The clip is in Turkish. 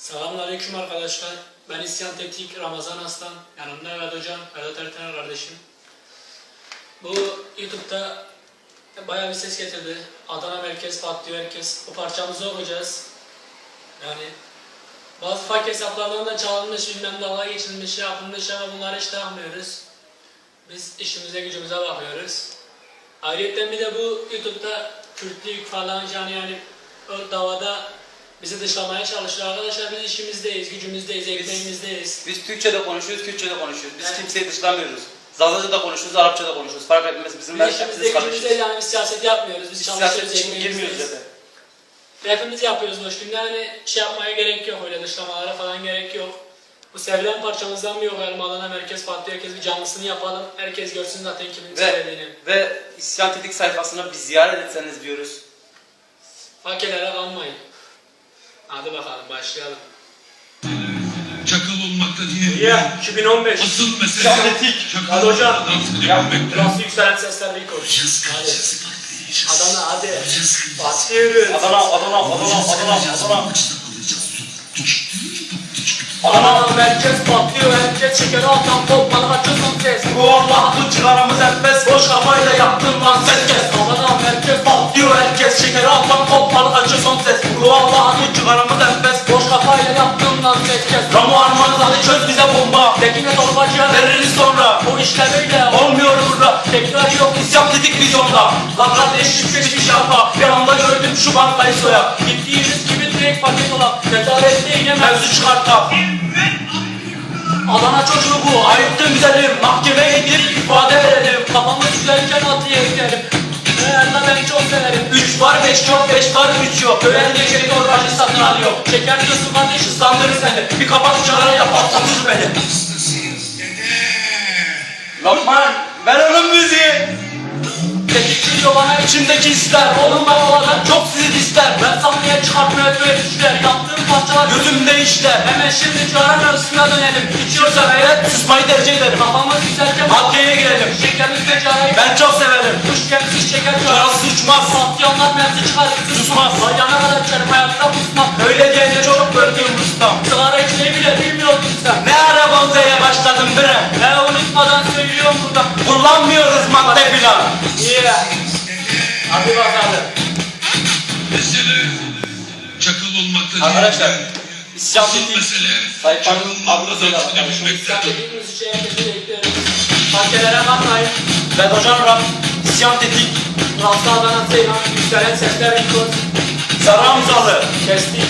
Selamünaleyküm arkadaşlar. Ben İsyan Tetik Ramazan Aslan. Yanımda Vedat Hocam, Vedat Ertener kardeşim. Bu YouTube'da bayağı bir ses getirdi. Adana merkez patlıyor herkes. Bu parçamızı okuyacağız. Yani bazı fake hesaplardan da çalınmış, bilmem dalga geçilmiş, şey yapılmış ama bunları hiç takmıyoruz. Biz işimize gücümüze bakıyoruz. Ayrıca bir de bu YouTube'da Kürtlük falan yani yani o davada bizi dışlamaya çalışıyor. Arkadaşlar biz işimizdeyiz, gücümüzdeyiz, ekmeğimizdeyiz. Biz Türkçe de konuşuyoruz, Kürtçe de konuşuyoruz. Biz Evet. kimseyi dışlamıyoruz. Zazaca da konuşuyoruz, Arapça da konuşuyoruz. Fark etmez bizim Biz işimizde kardeşiz. gücümüzdeyiz yani biz siyaset yapmıyoruz. Biz çalışıyoruz, Siyaset için girmiyoruz ekmeğimizdeyiz. zaten. Hepimiz yapıyoruz günde hani şey yapmaya gerek yok öyle dışlamalara falan gerek yok. Bu sevilen parçamızdan bir okuyalım Adana Merkez Patlıyor. Herkes bir canlısını yapalım. Herkes görsün zaten kimin Ve, söylediğini. ve İsyan Tetik sayfasına bir ziyaret etseniz diyoruz. Fakelere kalmayın. Hadi bakalım başlayalım. Çakal olmakta diye. Ya 2015. Asıl mesele Şahmetik. çakal Hadi hocam. dans Ya, edebilmekte. Burası yükselen sesler bir koş. Hadi. Adana hadi. Başlıyoruz. Adana, Adana, Adana, Adana, Adana. Adana merkez patlıyor. Herkes şekeri atan kopmalı açılsın ses. Bu Allah bu çıkarımız etmez. Boş kafayla yaptın lan ses kes. Ses kes. Ramu armanız hadi çöz bize bomba. Tekine torbacıya Veririz sonra. Bu işte böyle. Olmuyor burada. Tekrar yok. İsyan Tetik vizyonda. Lan kardeş yükselmiş yapma. Bir anda gördüm şu bankayı soya. Gittiğimiz gibi direkt paket olan. Nezarette yine mevzu çıkarta. Adana çocuğu bu. Ayıptın güzelim. Mahkemeye gidip ifade verelim. Kafamı güzelken 3 var 5 yok 5 var 3 yok. Öğren geceyi torbacı satın alıyor. Şeker diyorsun kardeş Islandırır seni. Bir kapak çağıra yapar satır beni. Lokman ver onun müziği. Tetikçi diyor bana. İçimdeki ister. Oğlum ben oladan Çok sizi ister. Ben sahneye çıkartmaya böyle düşler. Yaptığım parçalar Gözümde işler. Hemen şimdi çağrı mevzusuna dönelim. İçiyorsa eğer susmayı tercih ederim. Kafamız güzelken Maddeye girelim. Şekerimizde çağrıyı Ben çok severim. Kuş gemsiz şeker Çarası uçmaz. Patlayanlar mevzi çıkar Susmaz. Ayağına kadar çarım hayatta kusmaz Öyle diyene çok gördüğüm ustam. Sigara içmeyi bile bilmiyordun sen Ne ara bonzaya başladım bre. Ne unutmadan söylüyorum burada Kullanmıyoruz madde filan. Yeah Hadi bakalım Mesele çakal olmakta. Arkadaşlar, İsyan mesele sayfanın bakalım. edebilmekte. Sen dediğimiz şey bekliyoruz Parkelere bakmayın hocam Rab. İsyan Tetik. Rasta Adana Seyhan Yükselen sesler Rikos Saramzalı. Kestik